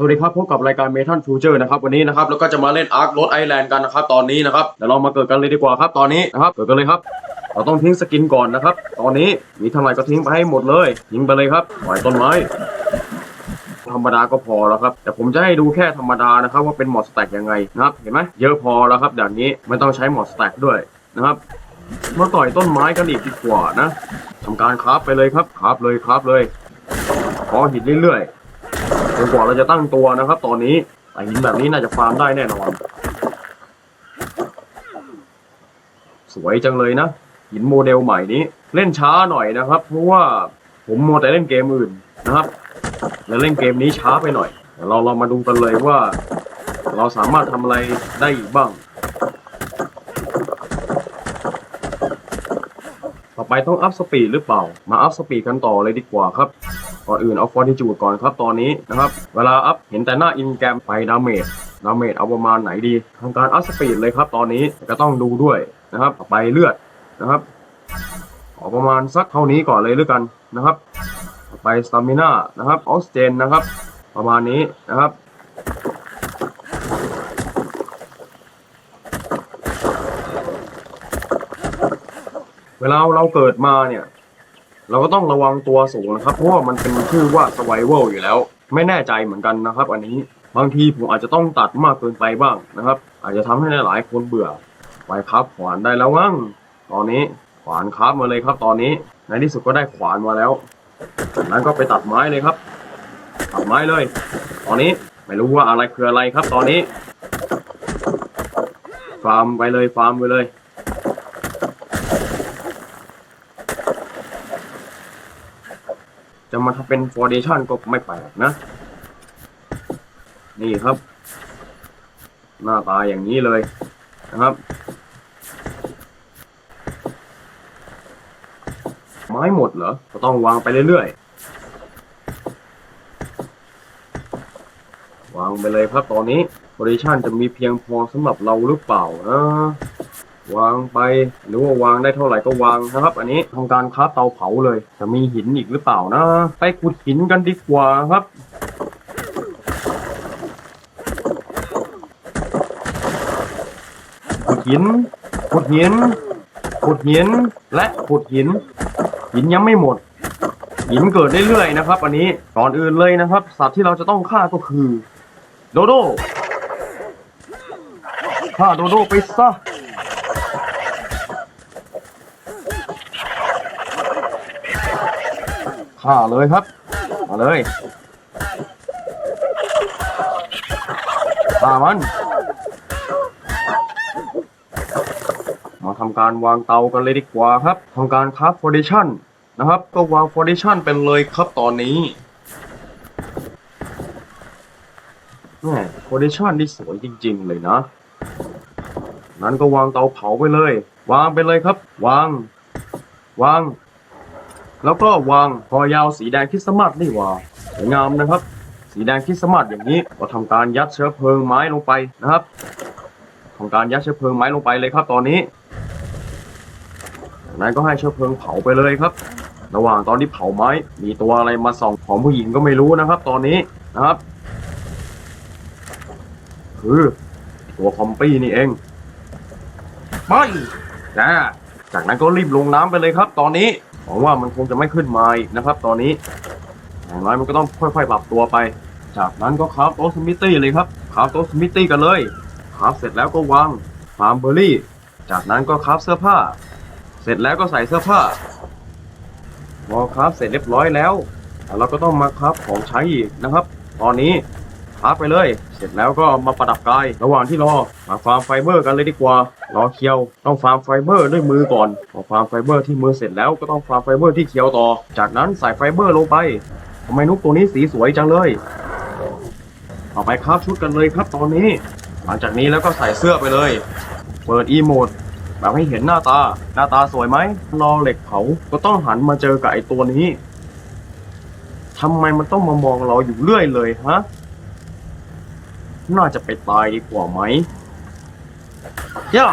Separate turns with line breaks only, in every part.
สวัสดีครับพบกับรายการเมทัลฟูเจอร์นะครับวันนี้นะครับแล้วก็จะมาเล่นอาร์คโรดไอแลนด์กันนะครับตอนนี้นะครับเดี๋ยวเรามาเกิดกันเลยดีกว่าครับตอนนี้นะครับเกิดกันเลยครับเราต้องทิ้งสกินก่อนนะครับ ตอนนี้มีเท่าไหร่ก็ทิ้งไปให้หมดเลยทิ้งไปเลยครับปล่อยต้นไม้ ธรรมดาก็พอแล้วครับ แต่ผมจะให้ดูแค่ธรรมดานะครับ ว่าเป็นหมอดสแต็กยังไงนะครับ เห็นไหมเยอะพอแล้วครับแบบนี้ไม่ต้องใช้หมอดสแต็กด้วยนะครับมาต่อยต้นไม้กันอีกดีกว่านะทำการคราฟไปเลยครับคราฟเลยคราฟเลยขอหินเรื่อยๆ จนกว่าเราจะตั้งตัวนะครับ ตอนนี้แต่หินแบบนี้น่าจะฟาร์มได้แน่นอน สวยจังเลยนะ หินโมเดลใหม่นี้ เล่นช้าหน่อยนะครับ เพราะว่าผมมัวแต่เล่นเกมอื่นนะครับแล้วเล่นเกมนี้ช้าไปหน่อยเราเรามาดูกันเลยว่า เราสามารถทำอะไรได้อีกบ้าง ต่อไปต้องอัพสปีดหรือเปล่า มาอัพสปีดกันต่อเลยดีกว่าครับ ก่อนอื่นเอาฟอร์ติจูดก่อนครับตอนนี้นะครับ เวลาอัพเห็นแต่หน้าอินแกรมไปดาเมจดาเมจเอาประมาณไหนดีทำการอัพสปีดเลยครับตอนนี้ก็ต้องดูด้วยนะครับไปเลือดนะครับขอประมาณสักเท่านี้ก่อนเลยแล้วกันนะครับ ไปสตามิน่านะครับออกซิเจนนะครับ ประมาณนี้นะครับเวลาเราเกิดมาเนี่ย เราก็ต้องระวังตัวสูงนะครับ เพราะว่ามันเป็นชื่อว่า survival อยู่แล้ว ไม่แน่ใจเหมือนกันนะครับ อันนี้บางทีผมอาจจะต้องตัดมากเกินไปบ้างนะครับ อาจจะทำให้หลายๆคนเบื่อไปครับขวานได้แล้วมั้งตอนนี้ขวานครับมาเลยครับ ตอนนี้ในที่สุดก็ได้ขวานมาแล้วจากนั้นก็ไปตัดไม้เลยครับ ตัดไม้เลย ตอนนี้ไม่รู้ว่าอะไรคืออะไรครับ ตอนนี้ ฟาร์มไปเลยฟาร์มไปเลย จะมาทำเป็นฟอร์เดชันก็ไม่แปลกนะ นี่ครับ หน้าตาอย่างนี้เลยนะครับ ไม้หมดเหรอ ก็ต้องวางไปเรื่อยๆ วางไปเลยครับตอนนี้โพซิชันจะมีเพียงพอสำหรับเราหรือเปล่านะ วางไป หรือว่าวางได้เท่าไหร่ก็วางนะครับ อันนี้ทำการค้าเตาเผาเลย จะมีหินอีกหรือเปล่านะ ไปขุดหินกันดีกว่าครับขุดหินขุดหินขุดหินและขุดหิน หินยังไม่หมด หินเกิดเรื่อยๆนะครับ อันนี้ก่อนอื่นเลยนะครับ สัตว์ที่เราจะต้องฆ่าก็คือ โดโดฆ่าโดโดไปซะ ฆ่าเลยครับ มาเลยฆ่ามัน มาทำการวางเตากันเลยดีกว่าครับทำการคราฟฟอร์เดชั่นนะครับ ก็วางฟอร์เดชั่นเป็นเลยครับตอนนี้แหมฟอร์เดชั่นนี่สวยจริง ๆ เลยนะ นั้นก็วางเตาเผาไปเลย วางไปเลยครับ วาง วาง แล้วก็วางคอยาวสีแดงคริสต์มาสนี่หว่าสวยงามนะครับ สีแดงคริสต์มาสอย่างนี้ก็ทำการยัดเชื้อเพลิงไม้ลงไปนะครับทำการยัดเชื้อเพลิงไม้ลงไปเลยครับตอนนี้จากนั้นก็ให้เชื้อเพลิงเผาไปเลยครับ ระหว่างตอนที่เผาไม้ มีตัวอะไรมาส่องของผู้หญิงก็ไม่รู้นะครับ ตอนนี้นะครับคือตัวคอมปี้นี่เองไม่นะจากนั้นก็รีบลงน้ำไปเลยครับ ตอนนี้ หวังว่ามันคงจะไม่ขึ้นมาอีกนะครับ ตอนนี้อย่างน้อยมันก็ต้องค่อยๆปรับตัวไป จากนั้นก็คราฟโตสมิตี้เลยครับคราฟโตสมิตี้กันเลยคราฟเสร็จแล้วก็วางฟาร์มเบอร์รี่ จากนั้นก็คราฟเสื้อผ้า เสร็จแล้วก็ใส่เสื้อผ้าพอคราฟเสร็จเรียบร้อยแล้วเราก็ต้องมาคราฟของใช้อีกนะครับ ตอนนี้ คราฟไปเลย เสร็จแล้วก็มาประดับกาย ระหว่างที่รอ มาฟาร์มไฟเบอร์กันเลยดีกว่า รอเคียว ต้องฟาร์มไฟเบอร์ด้วยมือก่อน พอฟาร์มไฟเบอร์ที่มือเสร็จแล้วก็ต้องฟาร์มไฟเบอร์ที่เคียวต่อ จากนั้นใส่ไฟเบอร์ลงไปทำไมนุกตัวนี้สีสวยจังเลยต่อไปคราฟชุดกันเลยครับตอนนี้ หลังจากนี้แล้วก็ใส่เสื้อไปเลย เปิดอีโมดแบบให้เห็นหน้าตา หน้าตาสวยไหมรอเหล็กเผาก็ต้องหันมาเจอกับไอตัวนี้ทำไมมันต้องมามองเราอยู่เรื่อยเลยฮะ น่าจะไปตายดีกว่าไหมย่า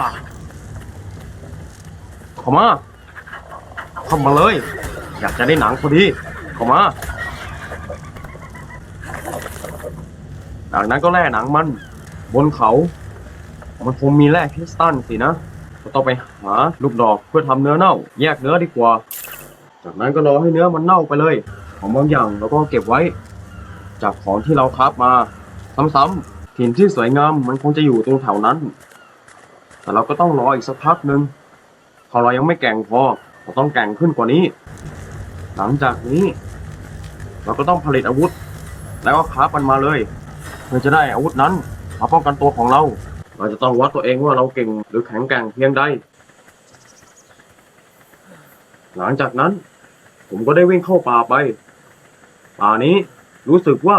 เข้ามาเข้ามาเลย อยากจะได้หนังพอดีเข้ามาจากนั้นก็แล่หนังมันบนเขา มันคงมีแร่คริสตัลสินะก็ต้องไปหาลูกดอกเพื่อทำเนื้อเน่า แยกเนื้อดีกว่า จากนั้นก็รอให้เนื้อมันเน่าไปเลย ของบางอย่างเราก็เก็บไว้ จากของที่เราคราฟมาซ้ำๆ ถิ่นที่สวยงามมันคงจะอยู่ตรงแถวนั้น แต่เราก็ต้องรออีกสักพักหนึ่งพอเรายังไม่แก่งพอเราต้องแก่งขึ้นกว่านี้ หลังจากนี้ เราก็ต้องผลิตอาวุธ แล้วก็คราฟมันมาเลย เพื่อจะได้อาวุธนั้นมาป้องกันตัวของเรา เราจะต้องวัดตัวเองว่าเราเก่งหรือแข็งแกร่งเพียงใด หลังจากนั้น ผมก็ได้วิ่งเข้าป่าไป ป่านี้รู้สึกว่า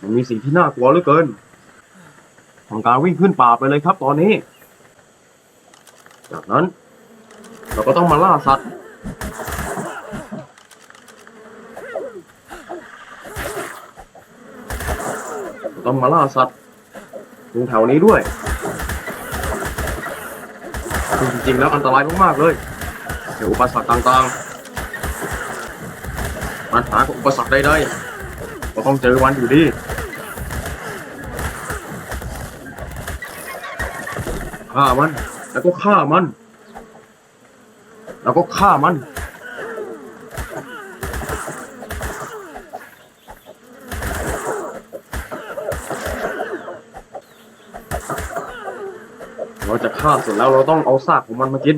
มันมีสิ่งที่น่ากลัวเหลือเกินทำการวิ่งขึ้นป่าไปเลยครับตอนนี้ จากนั้น เราก็ต้องมาล่าสัตว์ ต้องมาล่าสัตว์ตรงแถวนี้ด้วยจริงๆแล้วอันตรายมากๆเลยเดี๋ยวอุปสรรคต่างๆปัญหาของอุปสรรคใดๆก็ต้องเจอวันอยู่ดี ฆ่ามัน แล้วก็ฆ่ามัน แล้วก็ฆ่ามัน เราจะฆ่าเสร็จแล้วเราต้องเอาซากของมันมากิน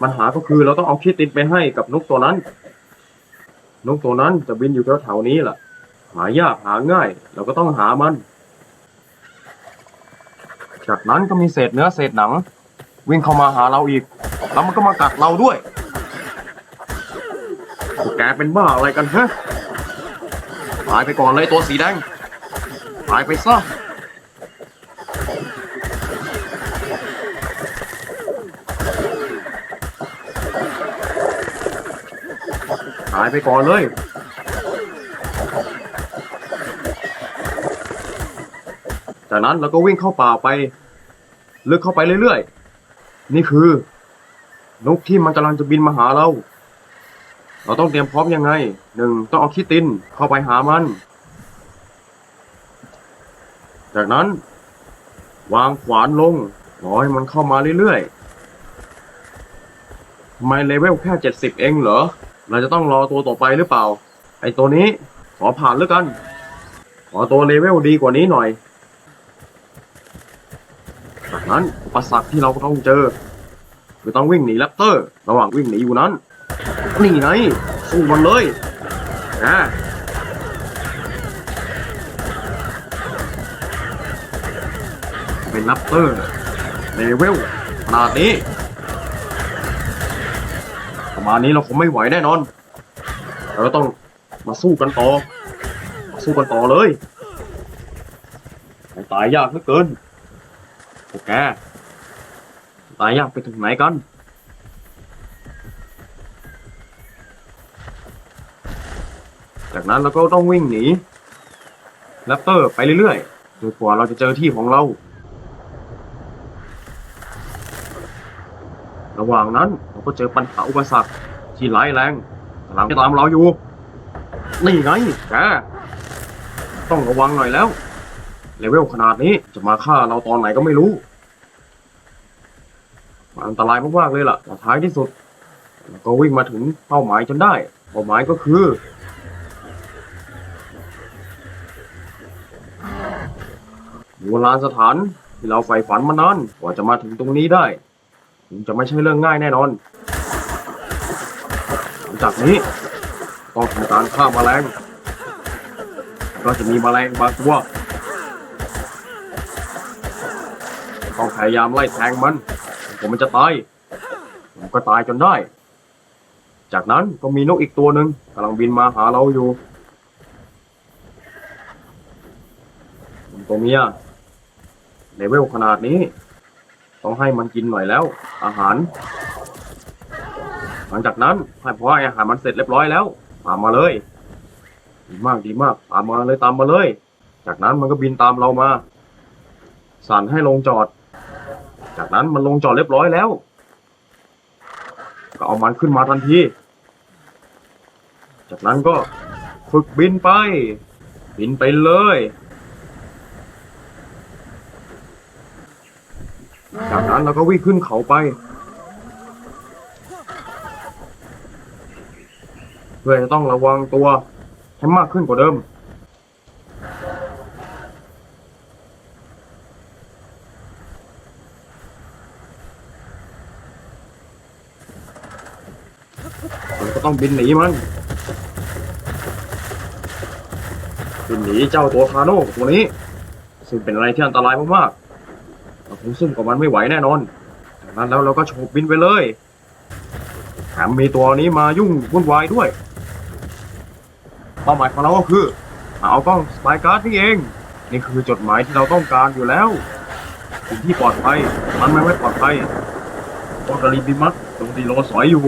ปัญหาก็คือเราต้องเอาคิดติดไปให้กับนกตัวนั้น นกตัวนั้นจะบินอยู่แถวๆนี้แหละหายากหาง่าย เราก็ต้องหามัน จากนั้นก็มีเศษเนื้อเศษหนัง วิ่งเข้ามาหาเราอีก แล้วมันก็มากัดเราด้วยพวกแกเป็นบ้าอะไรกันฮะตายไปก่อนเลยตัวสีแดงตายไปซะหายไปก่อนเลย จากนั้นเราก็วิ่งเข้าป่าไปลึกเข้าไปเรื่อยๆ นี่คือนกที่มันกำลังจะบินมาหาเรา เราต้องเตรียมพร้อมยังไงหนึ่งต้องเอาคิดตินเข้าไปหามัน จากนั้น วางขวานลงรอให้มันเข้ามาเรื่อยๆทำไมเลเวลแค่เจ็ดสิบเองเหรอ เราจะต้องรอตัวต่อไปหรือเปล่า ไอตัวนี้ขอผ่านแล้วกัน ขอตัวเลเวลดีกว่านี้หน่อย นั้นอุปสรรคที่เราต้องเจอคือต้องวิ่งหนีแรปเตอร์ ระหว่างวิ่งหนีอยู่นั้นนี่ไงสู้มันเลยนะเป็นแรปเตอร์เลเวลขนาดนี้ประมาณนี้เราคงไม่ไหวแน่นอน เราต้องมาสู้กันต่อ สู้กันต่อเลยตายยากเหลือเกิน แกตายยากไปถึงไหนกันจากนั้นเราก็ต้องวิ่งหนีแรปเตอร์ไปเรื่อยๆจนกว่าเราจะเจอที่ของเรา ระหว่างนั้นเราก็เจอปัญหาอุปสรรคที่ร้ายแรงกำลังตามเราอยู่ นี่ไงแกต้องระวังหน่อยแล้ว เลเวลขนาดนี้จะมาฆ่าเราตอนไหนก็ไม่รู้ มันอันตรายมากๆเลยล่ะแต่ท้ายที่สุดเราก็วิ่งมาถึงเป้าหมายจนได้ เป้าหมายก็คือโบราณสถานที่เราใฝ่ฝันมานานกว่าจะมาถึงตรงนี้ได้มันจะไม่ใช่เรื่องง่ายแน่นอน หลังจากนี้ต้องทำการฆ่าแมลงก็จะมีแมลงบางตัวต้องพยายามไล่แทงมัน ผมมันจะตายผมก็ตายจนได้ จากนั้นก็มีนกอีกตัวหนึ่งกำลังบินมาหาเราอยู่ตัวเมียเลเวลขนาดนี้ ต้องให้มันกินหน่อยแล้ว อาหาร หลังจากนั้นให้พอให้อาหารมันเสร็จเรียบร้อยแล้ว ตามมาเลยดีมากดีมาก ตามมาเลยตามมาเลย จากนั้นมันก็บินตามเรามาสั่นให้ลงจอด จากนั้นมันลงจอดเรียบร้อยแล้ว ก็เอามันขึ้นมาทันที จากนั้นก็ฝึกบินไป บินไปเลย จากนั้นเราก็วิ่งขึ้นเขาไป เพื่อจะต้องระวังตัวให้มากขึ้นกว่าเดิม เราก็ต้องบินหนีมันบินหนีเจ้าตัวคาโน่ตัวนี้ ซึ่งเป็นอะไรที่อันตรายมากๆเราคงซุ่มกับมันไม่ไหวแน่นอนจากนั้นแล้วเราก็โฉบบินไปเลยแถมมีตัวนี้มายุ่งวุ่นวายด้วยเป้าหมายของเราก็คือเอากล้องสปายการ์ดนี่เอง นี่คือจดหมายที่เราต้องการอยู่แล้วสิ่งที่ปลอดภัย มันไม่ไม่ปลอดภัยโอกาลีบิมัสตรงดีโลสอยอยู่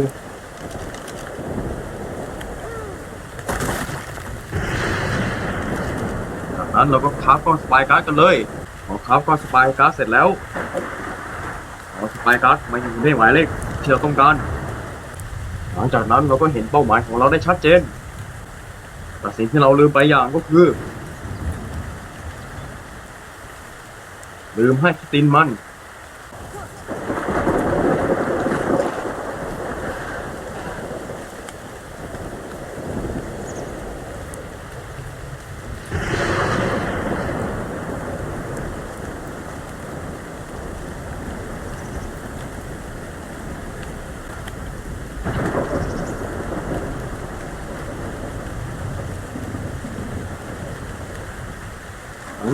จาก นั้นเราก็คราฟก้อนสปายการ์ดกันเลยพอคราฟก้อนสปายการ์ดเสร็จแล้วเอาสปายการ์ดมาอยู่ในหมายเลขที่เราต้องการ หลังจากนั้นเราก็เห็นเป้าหมายของเราได้ชัดเจน แต่สิ่งที่เราลืมไปอย่างก็คือ ลืมให้คิตตินมัน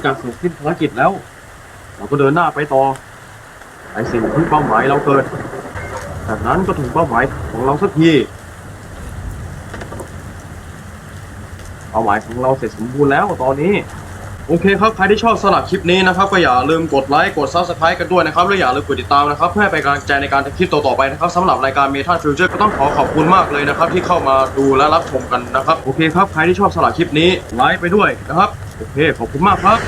จากเสร็จสิ้นภารกิจแล้ว เราก็เดินหน้าไปต่อไอสิ่งที่เป้าหมายเราเกิดจากนั้นก็ถึงเป้าหมายของเราสักทีเป้าหมายของเราเสร็จสมบูรณ์แล้วตอนนี้ โอเคครับ ใครที่ชอบสลับคลิปนี้นะครับ ก็อย่าลืมกดไลค์ กด subscribe กันด้วยนะครับ และอย่าลืมกดติดตามนะครับ เพื่อให้เป็นกำลังใจในการทำคลิปต่อๆไปนะครับสำหรับรายการ Meta Future ก็ต้องขอขอบคุณมากเลยนะครับ ที่เข้ามาดูและรับชมกันนะครับ โอเคครับ ใครที่ชอบสลับคลิปนี้ไลค์ไปด้วยนะครับ โอเคขอบคุณมากครับ